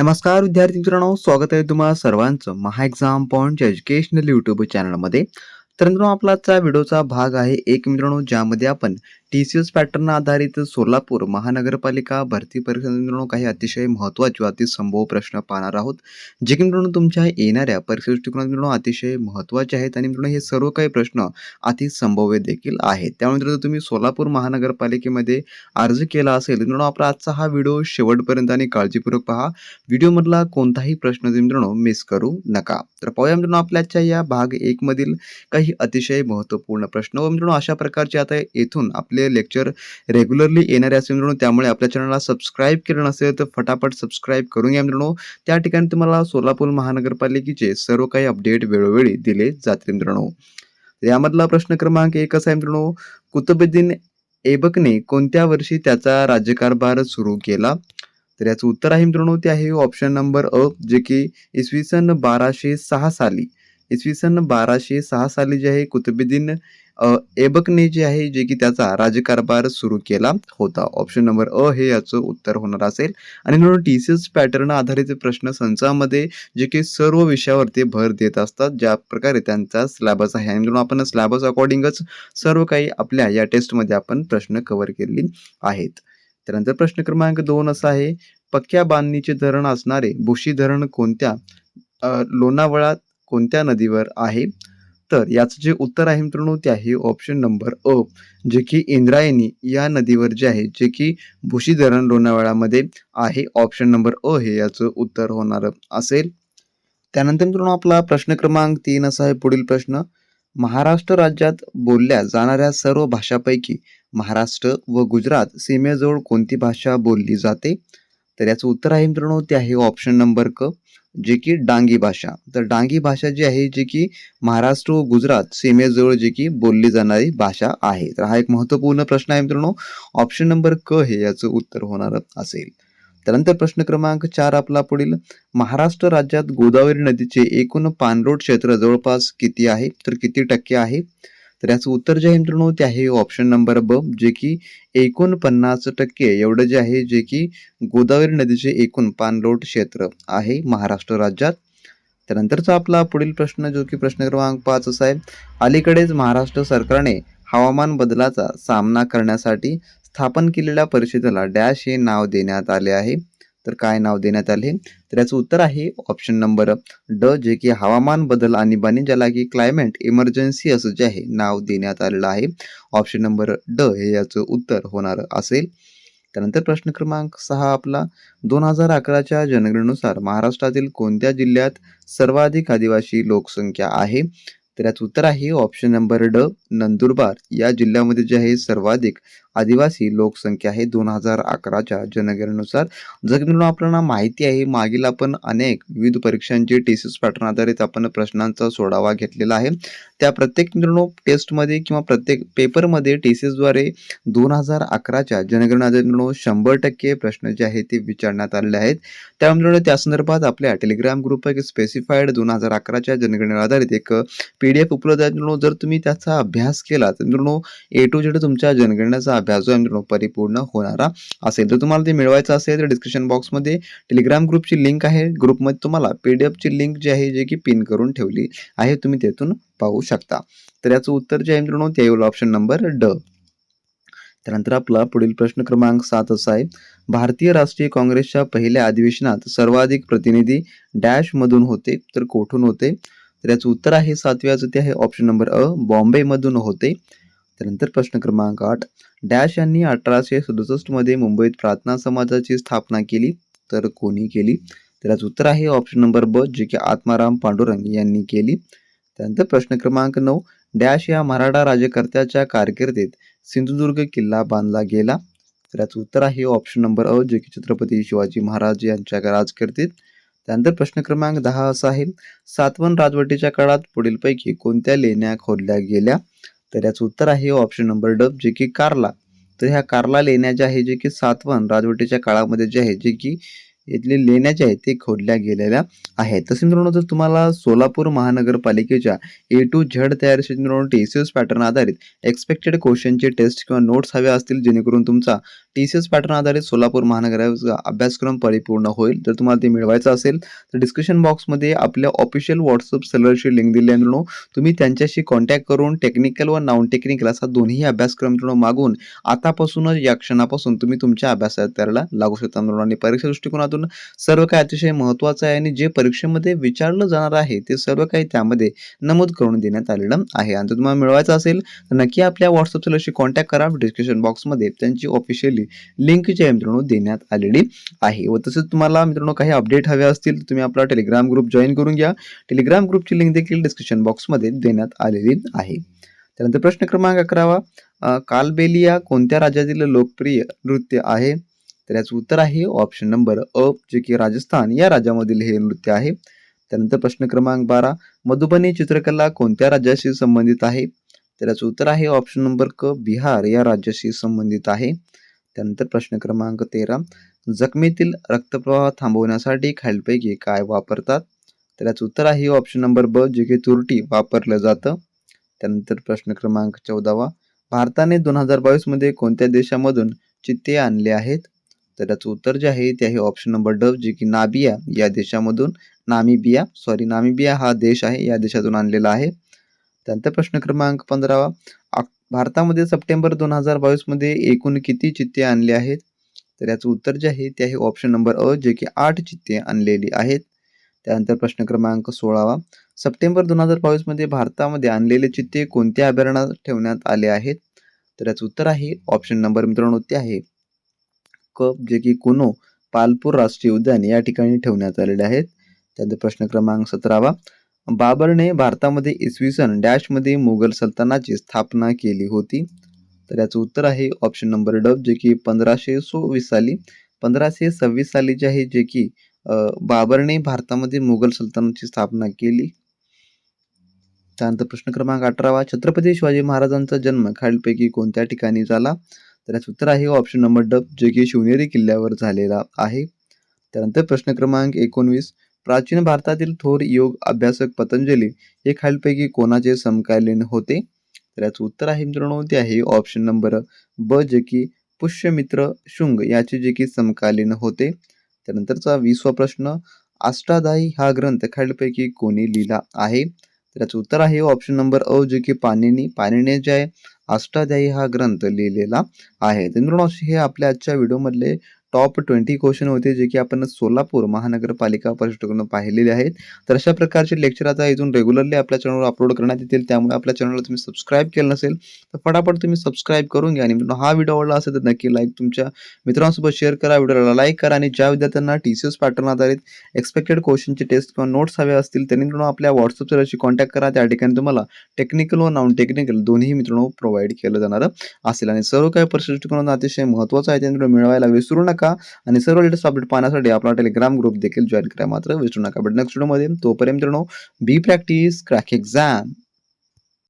नमस्कार विद्यार्थी मित्रांनो. स्वागत आहे तुम्हाला सर्वांचं महा एक्झाम पॉईंटच्या एज्युकेशनल यूट्यूब चॅनलमध्ये तर मित्रांनो आपला आजचा व्हिडिओचा भाग आहे एक मित्रांनो ज्यामध्ये आपण टी सी एस पॅटर्न आधारित सोलापूर महानगरपालिका भरती परीक्षा मित्रांनो काही अतिशय महत्त्वाचे व अतिसंभव प्रश्न पाहणार आहोत जे की मित्रांनो तुमच्या येणाऱ्या परीक्षा दृष्टिकोनात मित्रांनो अतिशय महत्त्वाचे आहेत आणि मित्रांनो हे सर्व काही प्रश्न अतिसंभव्य देखील आहेत. त्यामुळे मित्रांनो तुम्ही सोलापूर महानगरपालिकेमध्ये अर्ज केला असेल तर मित्रांनो आपला आजचा हा व्हिडिओ शेवटपर्यंत आणि काळजीपूर्वक पहा. व्हिडिओमधला कोणताही प्रश्न मित्रांनो मिस करू नका. तर पाहूया मित्रांनो आपल्याच्या या भाग एकमधील काही अतिशय महत्त्वपूर्ण प्रश्न व मित्रांनो अशा प्रकारचे आता येथून आपले लेक्चर रेग्युलरली येणारे असे मित्रांनो त्यामुळे आपल्या चॅनलला सबस्क्राईब केलं नसेल तर फटाफट सबस्क्राईब करून घ्या मित्रांनो. त्या ठिकाणी तुम्हाला सोलापूर महानगरपालिकेचे सर्व काही अपडेट वेळोवेळी दिले जातील मित्रांनो. यामधला प्रश्न क्रमांक एक असा आहे मित्रांनो. कुतुबुद्दीन ऐबकने कोणत्या वर्षी त्याचा राज्यकारभार सुरू केला? तर याचं उत्तर आहे मित्रांनो ते आहे ऑप्शन नंबर अ जे की इसवी सन बाराशे सहा साली. इसवी सन बाराशे सहा साली जे आहे कुतुबुद्दीन एबकने ऐबकने जे आहे जे की त्याचा राज्यकारभार सुरू केला होता. ऑप्शन नंबर अ हे याचं उत्तर होणार असेल. आणि म्हणून टी सी एस पॅटर्न आधारित प्रश्न संचामध्ये जे की सर्व विषयावरती भर देत असतात ज्या प्रकारे त्यांचा स्लॅबस आहे. आणि म्हणून आपण स्लॅबस अकॉर्डिंगच सर्व काही आपल्या या टेस्टमध्ये आपण प्रश्न कव्हर केलेली आहेत. त्यानंतर प्रश्न क्रमांक दोन असा आहे. पक्क्या बांधणीचे धरण असणारे बुशी धरण कोणत्या? लोणावळात कोणत्या नदीवर आहे? तर याचं जे उत्तर आहे मित्रांनो ते आहे ऑप्शन नंबर अ जे की इंद्रायणी या नदीवर जे आहे जे की भुशी धरण लोणावळ्यामध्ये आहे. ऑप्शन नंबर अ हे याचं उत्तर होणार असेल. त्यानंतर मित्रांनो आपला प्रश्न क्रमांक तीन असा आहे पुढील प्रश्न. महाराष्ट्र राज्यात बोलल्या जाणाऱ्या सर्व भाषापैकी महाराष्ट्र व गुजरात सीमेजवळ कोणती भाषा बोलली जाते? तर याचं उत्तर आहे मित्रांनो ते आहे ऑप्शन नंबर क जे की डांगी भाषा. तर डांगी भाषा जी आहे जी की महाराष्ट्र व गुजरात सीमेजवळ जी की बोलली जाणारी भाषा आहे. तर हा एक महत्त्वपूर्ण प्रश्न आहे मित्रांनो. ऑप्शन नंबर क हे याचं उत्तर होणार असेल. त्यानंतर प्रश्न क्रमांक चार आपला पुढील. महाराष्ट्र राज्यात गोदावरी नदीचे एकूण पाणलोट क्षेत्र जवळपास किती आहे? तर किती टक्के आहे? तर याचं उत्तर जे आहे मित्रांनो ते आहे ऑप्शन नंबर ब जे की एकोणपन्नास टक्के. एवढं जे आहे जे की गोदावरी नदीचे एकूण पाणलोट क्षेत्र आहे महाराष्ट्र राज्यात. त्यानंतरचा आपला पुढील प्रश्न जो की प्रश्न क्रमांक पाच असा आहे अलीकडेच महाराष्ट्र सरकारने हवामान बदलाचा सामना करण्यासाठी स्थापन केलेल्या परिषदेला डॅश हे नाव देण्यात आले आहे. तर काय नाव देण्यात आले? तर याचं उत्तर आहे ऑप्शन नंबर ड जे की हवामान बदल आणि बने ज्याला की क्लायमेट इमर्जन्सी असं जे आहे नाव देण्यात आलेलं आहे. ऑप्शन नंबर ड हे याचं उत्तर होणार असेल. त्यानंतर प्रश्न क्रमांक सहा आपला. दोन हजार अकराच्या जनगणनेनुसार महाराष्ट्रातील कोणत्या जिल्ह्यात सर्वाधिक आदिवासी लोकसंख्या आहे? तर याचं उत्तर आहे ऑप्शन नंबर ड नंदुरबार. या जिल्ह्यामध्ये जे आहे सर्वाधिक आदिवासी लोकसंख्या आहे दोन हजार अकराच्या जनगणनेनुसार. जर मित्रांनो आपल्याला माहिती आहे मागील आपण अनेक विविध परीक्षांचे टेसिस पॅटर्न आधारित आपण प्रश्नांचा सोडावा घेतलेला आहे. त्या प्रत्येक मित्रांनो टेस्टमध्ये किंवा प्रत्येक पेपरमध्ये टेसिसद्वारे दोन हजार अकराच्या जनगणना मित्रांनो शंभर टक्के प्रश्न जे आहेत ते विचारण्यात आलेले आहेत. त्यामुळे त्या संदर्भात आपल्या टेलिग्राम ग्रुप एक स्पेसिफाईड दोन हजार अकराच्या जनगणनेवर आधारित एक पी डी एफ उपलब्ध आहे. मित्रांनो जर तुम्ही त्याचा अभ्यास केला तर मित्रांनो ए टू जेड तुमच्या जनगणनेचा अभ्यास जो आहे मित्रांनो परिपूर्ण होणारा असेल. तर तुम्हाला ते मिळवायचं असेल तर डिस्क्रिप्शन बॉक्समध्ये टेलिग्राम ग्रुपची लिंक आहे. ग्रुपमध्ये तुम्हाला पी डी एफची लिंक जी आहे जे की पिन करून ठेवली आहे तुम्ही त्यातून पाहू शकता. तर याचं उत्तर जे आहे मित्रांनो ते येईल ऑप्शन नंबर ड. त्यानंतर आपला पुढील प्रश्न क्रमांक सात असा आहे. भारतीय राष्ट्रीय काँग्रेसच्या पहिल्या अधिवेशनात सर्वाधिक प्रतिनिधी डॅश मधून होते तर कोठून होते? तर याचं उत्तर आहे सातव्याचं ते आहे. ऑप्शन नंबर अ बॉम्बे मधून होते. त्यानंतर प्रश्न क्रमांक आठ. डॅश यांनी अठराशे सदुसष्टमध्ये मुंबईत प्रार्थना समाजाची स्थापना केली तर कोणी केली? त्याचं उत्तर आहे ऑप्शन नंबर ब जे की आत्माराम पांडुरंग यांनी केली. त्यानंतर प्रश्न क्रमांक नऊ डॅश या मराठा राज्यकर्त्याच्या कारकिर्दीत सिंधुदुर्ग किल्ला बांधला गेला. त्याचं उत्तर आहे ऑप्शन नंबर अ जे की छत्रपती शिवाजी महाराज यांच्या राजकीर्तीत त्यानंतर प्रश्न क्रमांक दहा असा आहे सातवन राजवटीच्या काळात पुढीलपैकी कोणत्या लेण्या खोदल्या गेल्या? तर याचं उत्तर आहे ऑप्शन नंबर डब जे की कार्ला. तर ह्या कार्ला लेण्या ज्या आहे जे की सातवन राजवटीच्या काळामध्ये जे आहे जे की इथले लेण्या ज्या आहेत ते खोदल्या गेलेल्या आहेत. तसे मित्रांनो जर तुम्हाला सोलापूर महानगरपालिकेच्या ए टू झेड तयार मित्रांनो टी सी एस पॅटर्न आधारित एक्सपेक्टेड क्वेश्चनचे टेस्ट किंवा नोट्स हवे असतील जेणेकरून तुमचा टी सी एस पॅटर्न आधारित सोलापूर महानगराचा अभ्यासक्रम परिपूर्ण होईल. जर तुम्हाला ते मिळवायचं असेल तर डिस्क्रिप्शन बॉक्समध्ये आपल्या ऑफिशियल व्हॉट्सअप सेलरशी लिंक दिली आहे तुम्ही त्यांच्याशी कॉन्टॅक्ट करून टेक्निकल व नॉन टेक्निकल असा दोन्ही अभ्यासक्रम मागून आतापासूनच या क्षणापासून तुम्ही तुमच्या अभ्यासात त्याला लागू शकता मित्रांनो. आणि परीक्षा दृष्टिकोनातून सर्व काही अतिशय महत्त्वाचं आहे आणि जे परीक्षेमध्ये विचारलं जाणार आहे ते सर्व काही त्यामध्ये नमूद करून देण्यात आलेलं आहे. आणि तुम्हाला मिळवायचं असेल तर नक्की आपल्या व्हॉट्सअप सेलरशी कॉन्टॅक्ट करा. डिस्क्रिप्शन बॉक्समध्ये त्यांची ऑफिशियली लिंक जी आहे मित्रांनो देण्यात आलेली आहे. व तसेच तुम्हाला मित्रांनो काही अपडेट हवे असतील तर तुम्ही आपला टेलिग्राम ग्रुप जॉईन करून घ्या. टेलिग्राम ग्रुपची लिंक देखील डिस्क्रिप्शन बॉक्समध्ये देण्यात आलेली आहे. त्यानंतर प्रश्न क्रमांक अकरावा कालबेलिया कोणत्या राज्यातील लोकप्रिय नृत्य आहे? तर याचं उत्तर आहे ऑप्शन नंबर अ जे की राजस्थान या राज्यामधील हे नृत्य आहे. त्यानंतर प्रश्न क्रमांक बारा मधुबनी चित्रकला कोणत्या राज्याशी संबंधित आहे? तर याचं उत्तर आहे ऑप्शन नंबर क बिहार या राज्याशी संबंधित आहे. त्यानंतर प्रश्न क्रमांक तेरा. जखमेतील रक्तप्रवाह थांबवण्यासाठी खालीलपैकी काय वापरतात? तर याचं उत्तर आहे ऑप्शन नंबर ब जे की तुरटी वापरलं जातं. त्यानंतर प्रश्न क्रमांक चौदावा. भारताने दोन हजार बावीसमध्ये कोणत्या देशामधून चित्ते आणले आहेत? तर याचं उत्तर जे आहे ते आहे ऑप्शन नंबर ड जे की नाबिया या देशामधून. नामिबिया सॉरी नामिबिया हा देश आहे या देशातून आणलेला आहे. त्यानंतर प्रश्न क्रमांक पंधरावा. भारतामध्ये सप्टेंबर दोन हजार बावीसमध्ये एकूण किती चित्ते आणले आहेत? तर याचं उत्तर जे आहे ते आहे ऑप्शन नंबर अ जे की आठ चित्ते आणलेली आहेत. त्यानंतर प्रश्न क्रमांक सोळावा. सप्टेंबर दोन हजार बावीसमध्ये भारतामध्ये आणलेले चित्ते कोणत्या अभयारण्यात ठेवण्यात आले आहेत? तर याचं उत्तर आहे ऑप्शन नंबर मित्रांनो ते आहे. क जे की कुनो पालपूर राष्ट्रीय उद्यान या ठिकाणी ठेवण्यात आलेले आहेत. त्यानंतर प्रश्न क्रमांक सतरावा. बाबरने भारतामध्ये इसवी सन डॅशमध्ये मुघल सल्तनाची स्थापना केली होती. तर याचं उत्तर आहे ऑप्शन नंबर डब जे की पंधराशे सव्वीस साली. पंधराशे सव्वीस साली जे आहे जे की बाबरने भारतामध्ये मुघल सल्तनतची स्थापना केली. त्यानंतर प्रश्न क्रमांक अठरावा छत्रपती शिवाजी महाराजांचा जन्म खालीलपैकी कोणत्या ठिकाणी झाला? तर याचं उत्तर आहे ऑप्शन नंबर डब जे की शिवनेरी किल्ल्यावर झालेला आहे. त्यानंतर प्रश्न क्रमांक एकोणवीस प्राचीन भारतातील थोर योग अभ्यासक पतंजली हे खालीलपैकी कोणाचे समकालीन होते? तर याचं उत्तर आहे मित्रांनो ते आहे ऑप्शन नंबर ब जे की पुष्यमित्र शुंग याचे जे की समकालीन होते. त्यानंतरचा वीसवा प्रश्न अष्टाधाई हा ग्रंथ खालीलपैकी कोणी लिहिला आहे? तर याचं उत्तर आहे ऑप्शन नंबर अ जे की पाणिनी पाणिनी जे आहे अष्टाध्यायी हा ग्रंथ लिहिलेला आहे. तर मित्रांनो हे आपल्या आजच्या व्हिडिओमधले टॉप ट्वेंटी क्वेश्चन होते जे की आपण सोलापूर महानगरपालिका परिषदेकडून पाहिलेले आहेत. तर अशा प्रकारचे लेक्चर आता इथून रेग्युलरली आपल्या चॅनलवर अपलोड करण्यात येतील. त्यामुळे आपल्या चॅनलला तुम्ही सबस्क्राईब केलं नसेल तर फटाफट तुम्ही सबस्क्राईब करून घ्या. आणि हा व्हिडिओ आवडला असेल तर नक्की लाईक तुमच्या मित्रांसोबत शेअर करा. व्हिडिओला लाईक करा. आणि ज्या विद्यार्थ्यांना टी सी एस पॅटर्न आधारित एक्सपेक्टेड क्वेश्चनचे टेस्ट किंवा नोट्स हवे असतील त्यांनी मित्रांनो आपल्या व्हॉट्सअप सेलरशी कॉन्टॅक्ट करा. त्या ठिकाणी तुम्हाला टेक्निकल व नॉन टेक्निकल दोन्ही मित्रांनो प्रोव्हाइड केलं जाणार असेल. आणि सर्व काही परिस्थिती अतिशय महत्त्वाचं आहे. ते मिळवायला विसरू नका. आणि सर्व लेटेस्ट अपडेट पाहण्यासाठी आपला टेलिग्राम ग्रुप देखील जॉईन करा मात्र विसरू नका. बट नेक्स्ट व्हिडिओमध्ये तोपर्यंत मित्रांनो बी प्रॅक्टिस क्रॅक एक्झाम